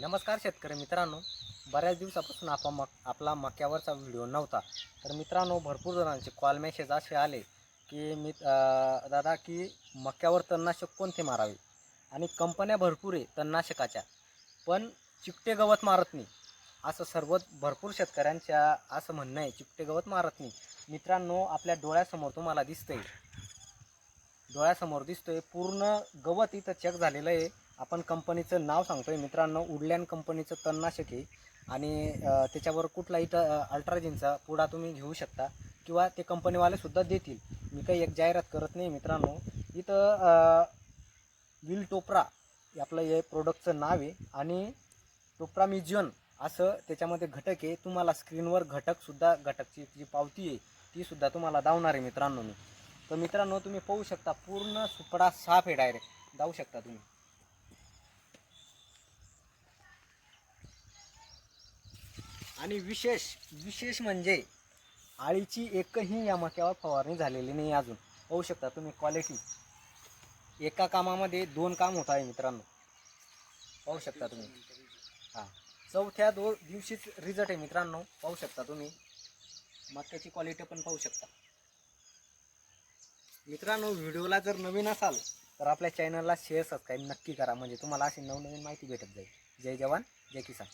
नमस्कार शेतकरी मित्रांनो बऱ्याच दिवसापासून आपण मक आपला मक्यावरचा व्हिडिओ नव्हता. तर मित्रांनो भरपूर जणांचे कॉल मेसेज असे आले की मी दादा की मक्यावर तणनाशक कोणते मारावे? आणि कंपन्या भरपूर आहे तणनाशकाच्या पण चिकटे गवत मारत नाही. असं सर्व भरपूर शेतकऱ्यांच्या असं म्हणणं आहे चिकटे गवत मारत नाही. मित्रांनो आपल्या डोळ्यासमोर तुम्हाला दिसतंय. डोळ्यासमोर दिसतोय पूर्ण गवत इथं चेक झालेलं आहे. आपण कंपनीचं नाव सांगतोय. मित्रांनो उडलँड कंपनीचं तणनाशक आहे. आणि त्याच्यावर कुठला इथं अल्ट्राजिनचा पुडा तुम्ही घेऊ शकता किंवा ते कंपनीवालेसुद्धा देतील. मी काही एक जाहिरात करत नाही मित्रांनो. इथं विल टोपरा आपलं हे प्रोडक्टचं नाव आहे. आणि टोपरा म्युझियन असं त्याच्यामध्ये घटक आहे. तुम्हाला स्क्रीनवर घटकसुद्धा घटकची जी पावती आहे तीसुद्धा तुम्हाला दावणार आहे मित्रांनो मी. तर मित्रांनो तुम्ही पाहू शकता पूर्ण सुपडा साफ आहे डायरेक्ट जाऊ शकता तुम्ही. आणि विशेष विशेष म्हणजे आळीची एकही या मक्यावर फवारणी झालेली नाही अजून. पाहू शकता तुम्ही क्वालिटी एका कामामध्ये दोन काम होत आहे मित्रांनो. पाहू शकता तुम्ही. हां. चौथ्या दो दिवशीच रिझल्ट आहे मित्रांनो. पाहू शकता तुम्ही. मक्याची क्वालिटी पण पाहू शकता. मित्रांनो व्हिडिओला जर नवीन असाल तर आपल्या चॅनलला शेअर सबस्क्राईब नक्की करा. म्हणजे तुम्हाला अशी नवनवीन माहिती भेटत जाईल. जय जवान जय किसान.